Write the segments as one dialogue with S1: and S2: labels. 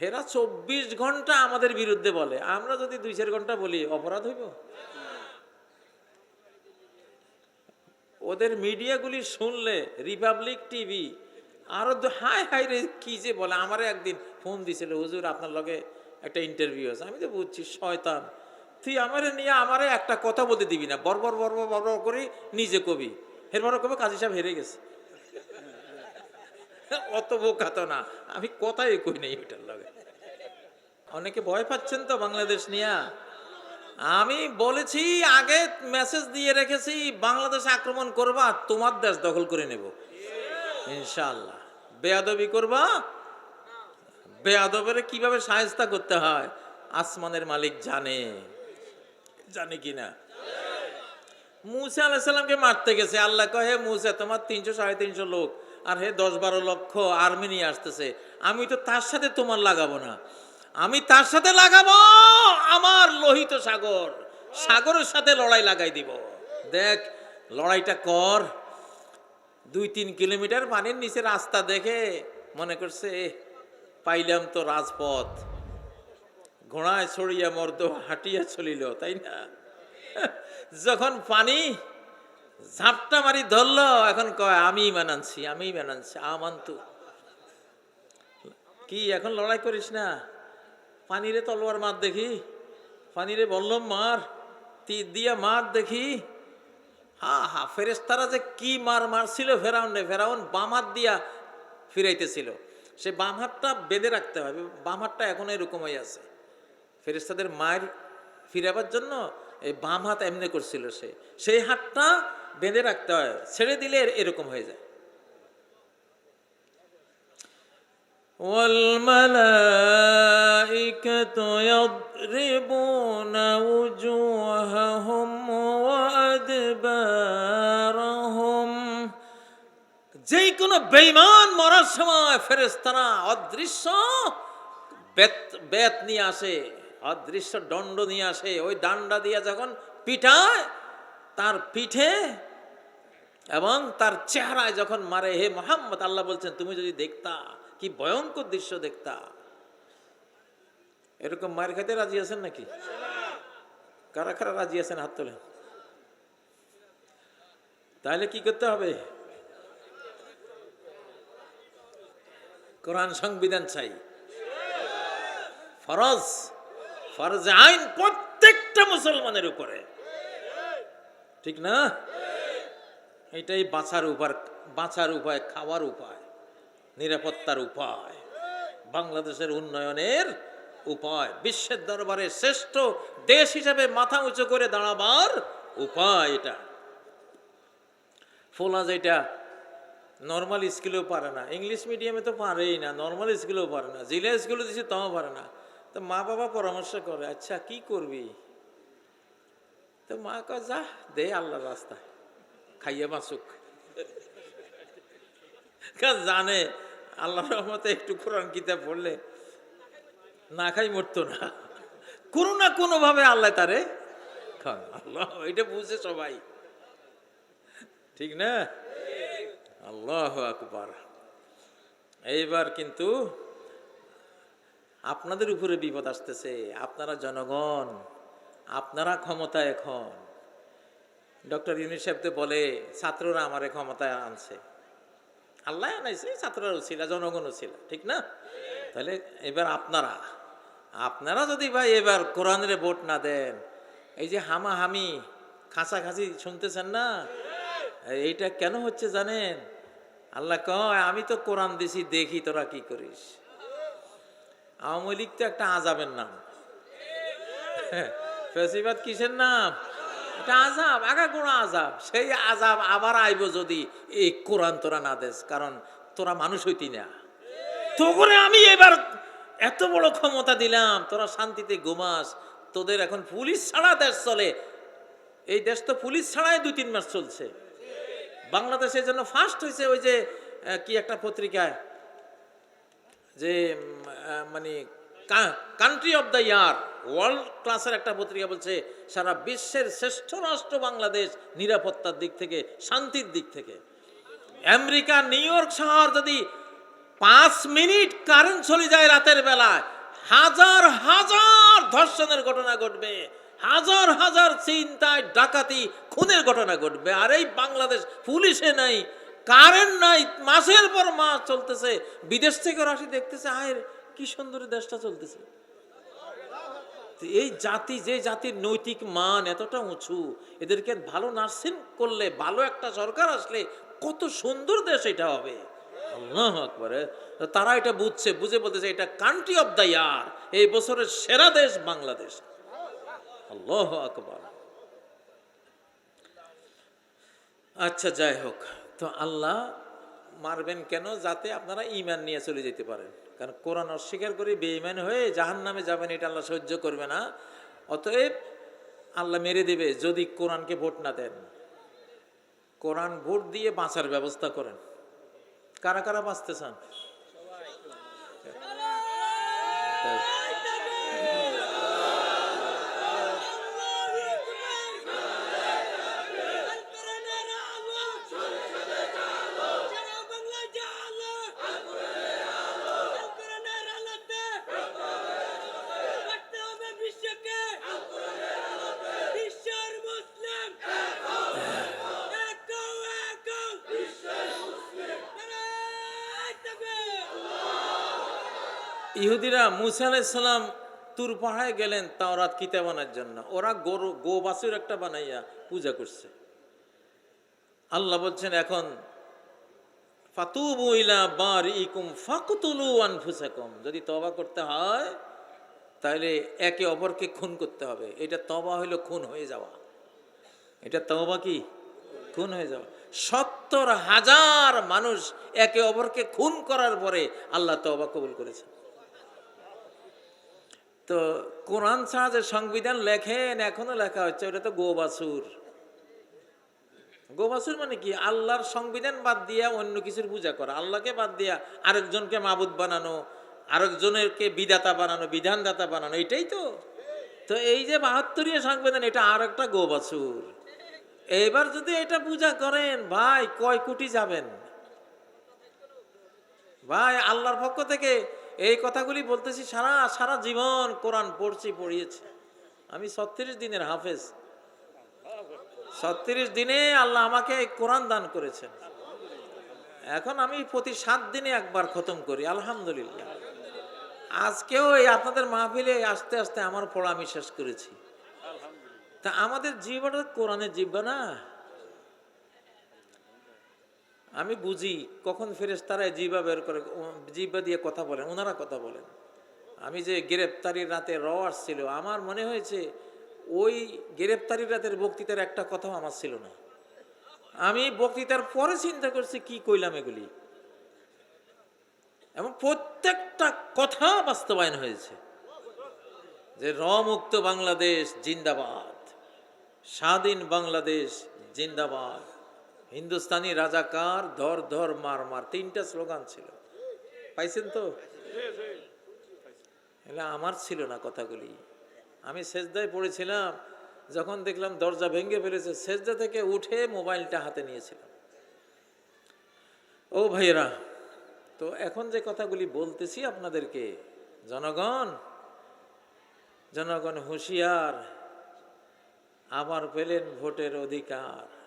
S1: হেরা চব্বিশ ঘণ্টা আমাদের বিরুদ্ধে বলে। আমরা যদি দুই চার ঘণ্টা বলি, অপরাধ হইব? ওদের মিডিয়াগুলি শুনলে, রিপাবলিক টিভি, আরও হাই হাই রে, কি যে বলে। আমারে একদিন ফোন দিছিল, হুজুর, আপনার লগে একটা ইন্টারভিউ আছে। আমি তো বুঝছি, শয়তান। তুই আমারে নিয়ে আমারে একটা কথা বলতে দিবি না। বর্বর বর্বর বর্বর করে নিজে কবি। এরপর কবে কাজী সাহেব হেরে গেছে? অত বোকা তো না। আমি কথাই কই নেই ওটার লগে। অনেকে ভয় পাচ্ছেন তো বাংলাদেশ নিয়ে। আমি বলেছি, আগে মেসেজ দিয়ে রেখেছি, বাংলাদেশ আক্রমণ করবা, তোমার দেশ দখল করে নেব। ইনশাল্লাহ বেয়াদবি করবা। বেয়াদবের কীভাবে সাহেস্তা করতে হয়, আসমানের মালিক জানে। জানে কি না মুসা আলাহিসাল্লামকে মারতে গেছে। আল্লাহ কহে মুসা, তোমার তিনশো, সাড়ে তিনশো লোক, আর হে দশ, বারো লক্ষ আর্মি নিয়ে আসতেছে। আমি তো তার সাথে তোমার লাগাবো না। আমি তার সাথে লাগাবো আমার লোহিত সাগর। সাগরের সাথে লড়াই লাগাই দিব। দেখ, লড়াইটা কর। দুই, তিন কিলোমিটার পানির নিচে রাস্তা দেখে মনে করছে পাইলাম তো রাজপথ। ঘোড়ায় ছড়িয়া মর্দ হাঁটিয়া চলিল, তাই না? যখন পানি ঝাপটা মারি ধরলো, এখন কয় আমি মানানছি আমি মানানছি আমান্তু। কি, এখন লড়াই করিস না? পানিরে তলোয়ার মার দেখি, পানিরে বললাম মার তীর দিয়া মার দেখি। হা হা ফেরেস্তারা যে কি মার মারছিল ফেরাউনে ফেরাউন বাম হাত দিয়া ফিরাইতেছিল। সে বাম হাতটা বেঁধে রাখতে হবে, বাম হাতটা এখন এরকম হয়ে আছে। ফেরেস্তাদের মার ফিরাবার জন্য এই বাম হাত এমনি করছিল সে সেই হাতটা বেঁধে রাখতে হয় ছেড়ে দিলে এর- এরকম হয়ে যায় والملائكة يضربون وجوههم وأدبارهم যে কোনো বেইমান মরার সময় ফেরেস্তারা অদৃশ্য বেত বেত নিয়ে আসে অদৃশ্য দণ্ড নিয়ে আসে। ওই ডান্ডা দিয়ে যখন পিঠায় তার পিঠে এবং তার চেহারায় যখন মারে, হে মোহাম্মদ, আল্লাহ বলছেন, তুমি যদি দেখতা, কি ভয়ঙ্কর দৃশ্য দেখতা। এরকম মার খাইতে রাজি আছেন নাকি? কারা কারা রাজি আছেন হাত তোলে তাহলে কি করতে হবে? কোরআন সংবিধান চাই। ফরজ। ফরজ আইন প্রত্যেকটা মুসলমানের উপরে। ঠিক না? এটাই বাঁচার উপার বাঁচার উপায়, খাওয়ার উপায়, নিরাপত্তার উপায়। বাংলাদেশের উন্নয়নের উপায়, বিশ্বের দরবারে শ্রেষ্ঠ দেশ হিসাবে মাথা উঁচু করে দাঁড়াবার উপায় এটা। ফোলা যেটা নর্মাল স্কুলেও পারে না ইংলিশ মিডিয়ামে তো পারেই না নর্মাল স্কুলেও পারে না, জিলা স্কুলে দিছি তাও পারে না। তো মা বাবা পরামর্শ করে আচ্ছা কি করবি? তো মা কয়, যা, দে আল্লাহর রাস্তা, খাইয়ে বাঁচুক। জানে আল্লাহ রহমতে একটু কোরআন কিতাব পড়লে না খাই মরতো না। কোনো না কোনো ভাবে আল্লাহ তারে খান আল্লাহ, এটা বুঝে সবাই। ঠিক না? আল্লাহ আকবার। এইবার কিন্তু আপনাদের উপরে বিপদ আসতেছে। আপনারা জনগণ, আপনারা ক্ষমতা এখন। ডক্টর ইউনিসেফ তো বলে, ছাত্ররা আমারে ক্ষমতায় আনছে। আল্লাহ আনাইছে, ছাত্ররাও ছিল জনগণ ছিল, ঠিক না? তাহলে এবার আপনারা আপনারা যদি ভাই এবার কোরআনের ভোট না দেন, এই যে হামাহামি, খাঁচাখাঁচি শুনতেছেন না? এইটা কেন হচ্ছে জানেন? আল্লাহ কয়, আমি তো কোরআন দিছি, দেখি তোরা কি করিস। আওয়ামী লীগ তো একটা আজাবের নাম। ফেসিবাদ কিসের নাম? এটা আজাব আগা গোড়া আজাব সেই আজাব আবার আইব যদি এই কোরআন তোরা না দেস, কারণ তোরা মানুষ হইতি না। তো করে আমি এবার এত বড় ক্ষমতা দিলাম, তোরা শান্তিতে ঘুমাস, তোদের এখন পুলিশ ছাড়া দেশ চলে। এই দেশ তো পুলিশ ছাড়াই দুই, তিন মাস চলছে। বাংলাদেশের জন্য ফার্স্ট হয়েছে ওই যে কি একটা পত্রিকায়? যে মানে country of the year world ক্লাসের একটা পত্রিকা বলছে, সারা বিশ্বের শ্রেষ্ঠ রাষ্ট্র বাংলাদেশ নিরাপত্তার দিক থেকে, শান্তির দিক থেকে। আমেরিকা, নিউ ইয়র্ক শহর যদি পাঁচ মিনিট কারেন্ট চলে যায় রাতের বেলায়, হাজার হাজার ধর্ষণের ঘটনা ঘটবে, হাজার হাজার চিন্তায় ডাকাতি, খুনের ঘটনা ঘটবে, আর এই বাংলাদেশ পুলিশে নাই কারেন্ট নাই, মাসের পর মাস চলতেছে, বিদেশ থেকে আসি দেখতেছে আয়ের কি সুন্দর দেশটা চলতেছে। এই জাতি, যে জাতির নৈতিক মান এতটা উঁচু, এদেরকে ভালো নার্সিং করলে, ভালো একটা সরকার আসলে কত সুন্দর দেশ এটা হবে। তারা এটা বুঝছে, বুঝে বলতেছে, এটা কান্ট্রি অফ দ্য ইয়ার এই বছরের সেরা দেশ বাংলাদেশ। আল্লাহ আকবর। আচ্ছা যাই হোক। তো আল্লাহ মারবেন কেন? যাতে আপনারা ইমান নিয়ে চলে যেতে পারেন। কারণ কোরআন অস্বীকার করে বেঈমান হয়ে জাহান নামে যাবেন, এটা আল্লাহ সহ্য করবে না। অতএব আল্লাহ মেরে দেবে যদি কোরআনকে ভোট না দেন। কোরআন ভোট দিয়ে বাঁচার ব্যবস্থা করেন। কারা কারা বাঁচতে চান? ইহুদিরা মুসা আলাইসাল্লাম তুর পাহাড়ে গেলেন তাওরাত কিতাবানের জন্য। ওরা গরু গো বাছুর একটা বানাইয়া পূজা করছে। আল্লাহ বলছেন, এখন বার ইকুম আনফুসাকুম। যদি তবা করতে হয়, তাহলে একে অপরকে খুন করতে হবে। এটা তবা হইল খুন হয়ে যাওয়া। এটা তবা কি? খুন হয়ে যাওয়া। সত্তর হাজার মানুষ একে অপরকে খুন করার পরে আল্লাহ তবা কবুল করেছে। তো কোরআন ছাড়া যে সংবিধান লেখেন, এখনও লেখা হচ্ছে, ওটা তো গোবাসুর। গোবাসুর মানে কি? আল্লাহর সংবিধান বাদ দিয়া অন্য কিছুর পূজা করা। আল্লাহকে বাদ দিয়া আরেকজনকে মাবুদ বানানো আরেকজনেরকে বিদাতা বানানো, বিধানদাতা বানানো, এটাই তো। তো এই যে বাহাত্তরীয় সংবিধান, এটা আর একটা গোবাসুর। এবার যদি এটা পূজা করেন, ভাই, কয় কোটি যাবেন? ভাই, আল্লাহর পক্ষ থেকে এই কথাগুলি বলতেছি, সারা সারা জীবন কোরআন পড়ছি, পড়িয়েছি। আমি ছত্রিশ দিনের হাফেজ। ছত্রিশ দিনে আল্লাহ আমাকে কোরআন দান করেছেন। এখন আমি প্রতি সাত দিনে একবার খতম করি, আলহামদুলিল্লাহ। আজকেও এই আপনাদের মাহফিলে আস্তে আস্তে আমার পড়া আমি শেষ করেছি। তা আমাদের জীবনটা কোরআনের জিব্বা না। আমি বুঝি কখন ফেরেস তারা জিবা বের করে জিব্বা দিয়ে কথা বলেন ওনারা কথা বলেন। আমি যে গ্রেপ্তারির রাতে র আসছিল আমার মনে হয়েছে ওই গ্রেপ্তারির রাতের বক্তৃতার একটা কথাও আমার ছিল না। আমি বক্তৃতার পরে চিন্তা করছি, কি কইলাম এগুলি? এবং প্রত্যেকটা কথা বাস্তবায়ন হয়েছে। যে র মুক্ত বাংলাদেশ জিন্দাবাদ, স্বাধীন বাংলাদেশ জিন্দাবাদ। হিন্দুস্তানি রাজাকার, ধর ধর, মার মার, তিনটা স্লোগান ছিল। পাইছেন তো? এগুলো আমার ছিল না কথাগুলি। আমি সেজদায় পড়েছিলাম, যখন দেখলাম দরজা ভেঙে ফেলেছে, সেজদা থেকে উঠে মোবাইলটা হাতে নিয়েছিলাম। ও ভাইয়েরা, তো এখন যে কথাগুলি বলতেছি আপনাদেরকে, জনগণ জনগণ হুঁশিয়ার, আবার পেলেন ভোটের অধিকার।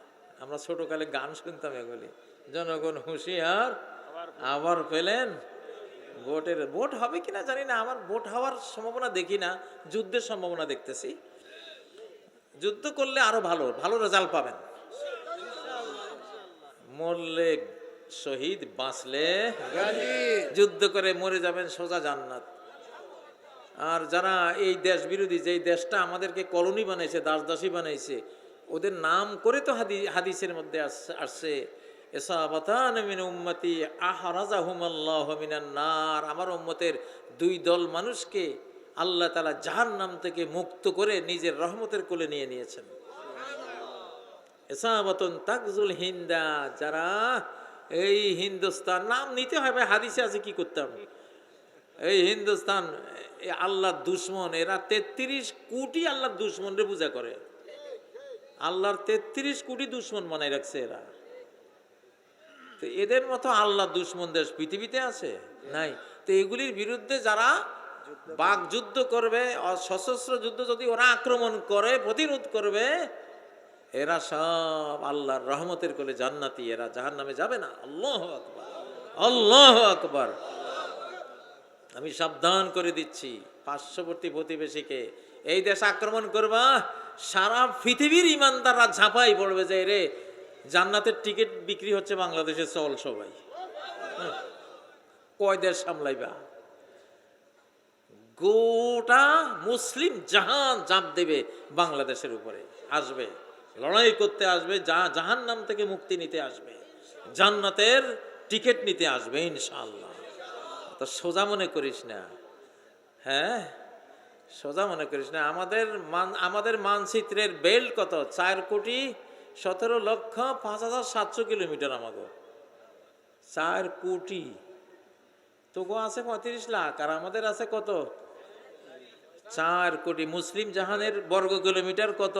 S1: আমরা ছোটকালে গান শুনতাম এগুলি। জনগণ হুঁশিয়ার, আবার পেলেন ভোটের, ভোট হবে কিনা জানি না, আমার ভোট হওয়ার সম্ভাবনা দেখি না, যুদ্ধের সম্ভাবনা দেখতেছি। যুদ্ধ করলে আরও ভালো ভালো রেজাল্ট পাবেন। মরলে শহীদ, বাঁচলে যুদ্ধ করে মরে যাবেন সোজা জান্নাত। আর যারা এই দেশ বিরোধী, যেই দেশটা আমাদেরকে কলোনি বানাইছে দাস দাসী বানাইছে ওদের নাম করে তো হাদি, হাদিসের মধ্যে আস- আসছে উম্মতি নার। আমার উম্মতের দুই দল মানুষকে আল্লাহ তাআলা জাহান্নাম থেকে মুক্ত করে নিজের রহমতের কোলে নিয়ে নিয়েছেন। এসাবাতন তাকজুল হিন্দা, যারা এই হিন্দুস্তান, নাম নিতে হবে হাদিসে আছে কি করতাম? এই হিন্দুস্তান আল্লাহ দুশ্মন, এরা তেত্রিশ কোটি আল্লাহর দুশ্মনরে পূজা করে। আল্লাহর তেত্রিশ কোটি দুশ্মন বানাই রাখছে এরা। তো এদের মতো আল্লাহ দুশ্মন দেশ পৃথিবীতে আছে? নাই। তো এগুলির বিরুদ্ধে যারা বাক যুদ্ধ করবে, সশস্ত্র যুদ্ধ যদি ওরা আক্রমণ করে, প্রতিরোধ করবে, এরা সব আল্লাহর রহমতের কোলে জান্নাতি, এরা জাহান নামে যাবে না। আল্লাহ আকবর। আল্লাহ আকবার। আমি সাবধান করে দিচ্ছি পার্শ্ববর্তী প্রতিবেশীকে। এই দেশ আক্রমণ করবা সারা পৃথিবীর ইমানদাররা ঝাঁপাই পড়বে যে রে জান্নাতের টিকিট বিক্রি হচ্ছে বাংলাদেশে চল সবাই। হুম। কয় সামলাইবা? গোটা মুসলিম জাহান জাপ দেবে বাংলাদেশের উপরে। আসবে। লড়াই করতে আসবে জাহান নাম থেকে মুক্তি নিতে আসবে। জান্নাতের টিকিট নিতে আসবে ইনশাল্লাহ তো সোজা মনে করিস না। হ্যাঁ? সোজা মনে করিস না, আমাদের মান, আমাদের মানচিত্রের বেল্ট কত? চার কোটি সতেরো লক্ষ পাঁচ হাজার সাতশো কিলোমিটার আমাকে চার কোটি। তোগো আছে পঁয়ত্রিশ লাখ, আর আমাদের আছে কত? চার কোটি। মুসলিম জাহানের বর্গ কিলোমিটার কত?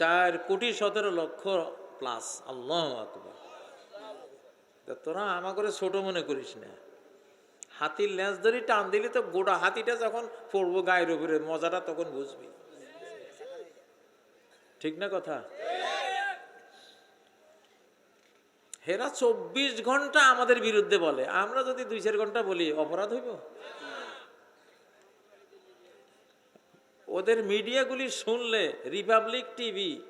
S1: চার কোটি সতেরো লক্ষ প্লাস আল্লাহ তোরা আমাকে ছোট মনে করিস না। হাতির লেজ ধরে টান দিলে তো গোটা হাতিটা যখন পড়ব গায়ের উপরে, মজাটা তখন বুঝবি। ঠিক না কথা? হেরা চব্বিশ ঘণ্টা আমাদের বিরুদ্ধে বলে। আমরা যদি দুই চার ঘণ্টা বলি, অপরাধ হইব? ওদের মিডিয়াগুলি শুনলে, রিপাবলিক টিভি,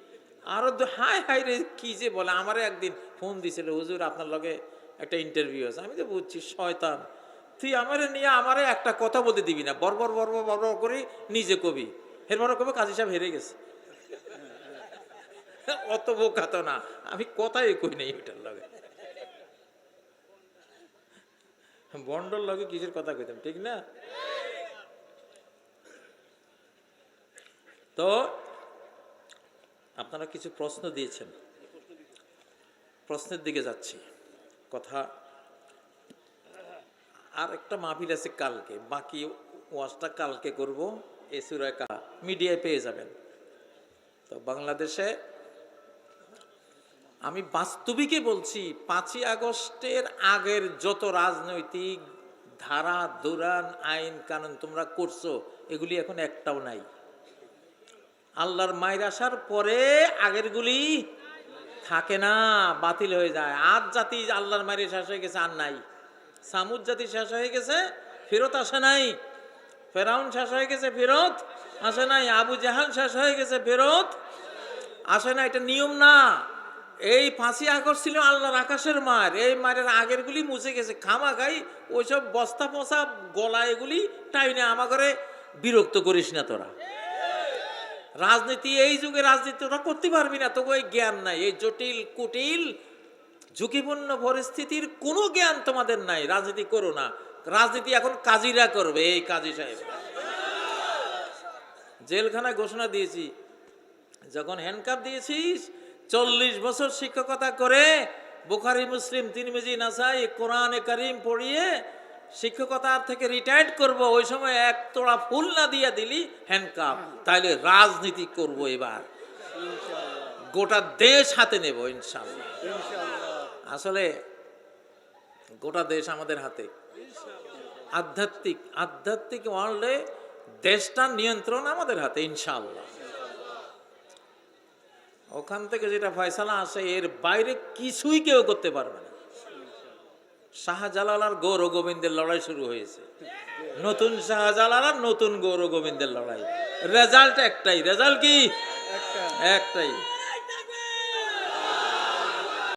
S1: আরও হাই হাই রে, কি যে বলে। আমারে একদিন ফোন দিছিল, হুজুর, আপনার লগে একটা ইন্টারভিউ আছে। আমি তো বুঝছি, শয়তান। তুই আমারে নিয়ে আমারে একটা কথা বলতে দিবি না। বরবর বরবর বরবর করে নিজে কবি। এরপরে কবে কাজী সাহেব হেরে গেছে। অত বোকা তো না। আমি কথাই কই নাই ওইটার লগে। বন্ডর লগে কিসের কথা কইতাম, ঠিক না? তো আপনারা কিছু প্রশ্ন দিয়েছেন। প্রশ্নের দিকে যাচ্ছি। কথা আর একটা মাহফিল আছে কালকে, বাকি ওয়াজটা কালকে করব এ সুরেখা মিডিয়ায় পেয়ে যাবেন। তো বাংলাদেশে আমি বাস্তবিকই বলছি, পাঁচই আগস্টের আগের যত রাজনৈতিক ধারা দুরান আইন, কানুন তোমরা করছ, এগুলি এখন একটাও নাই। আল্লাহর মায়ের আসার পরে আগেরগুলি থাকে না, বাতিল হয়ে যায়। আর জাতি আল্লাহর মায়ের শেষ হয়ে গেছে আর নাই। সামুদ জাতি শেষ হয়ে গেছে, ফেরত আসে নাই। ফেরাউন শেষ হয়ে গেছে, ফেরত আসে নাই। আবু জাহান শেষ হয়ে গেছে, ফেরত আসে না এটা নিয়ম না। এই ফাঁসি আগস্ট ছিল আল্লাহর আকাশের মার। এই মারের আগের গুলি মুছে গেছে। খামা খাই ওইসব বস্তা পচা গলা এগুলি টাই না আমার ঘরে বিরক্ত করিস না তোরা। রাজনীতি, এই যুগে রাজনীতি তোরা করতে পারবি না। তোকে ওই জ্ঞান নাই। এই জটিল, কুটিল ঝুঁকিপূর্ণ পরিস্থিতির কোনো জ্ঞান তোমাদের নাই। রাজনীতি করো না। রাজনীতি এখন কাজীরা করবে, এই কাজী সাহেব। জেলখানায় ঘোষণা দিয়েছি। যখন হ্যান্ডকাপ দিয়েছিস, চল্লিশ বছর শিক্ষকতা করে বুখারি, মুসলিম, তিরমিজি, নাসাই, কোরআনে করিম পড়িয়ে শিক্ষকতার থেকে রিটায়ার্ড করব, ওই সময় এক তোড়া ফুল না দিয়ে দিলি হ্যান্ডকাপ তাইলে রাজনীতি করব এবার। গোটা দেশ হাতে নেব, ইনশাল্লাহ। আসলে গোটা দেশ আমাদের হাতে। আধ্যাত্মিক আধ্যাত্মিক ওয়ার্ল্ডে দেশটার নিয়ন্ত্রণ আমাদের হাতে ইনশাল্লাহ ওখান থেকে যেটা ফয়সালা আসে, এর বাইরে কিছুই কেউ করতে পারবে না। শাহজালাল আর গৌর গোবিন্দের লড়াই শুরু হয়েছে। নতুন শাহজালাল আর নতুন গৌর গোবিন্দের লড়াই। রেজাল্ট একটাই। রেজাল্ট কি? একটাই।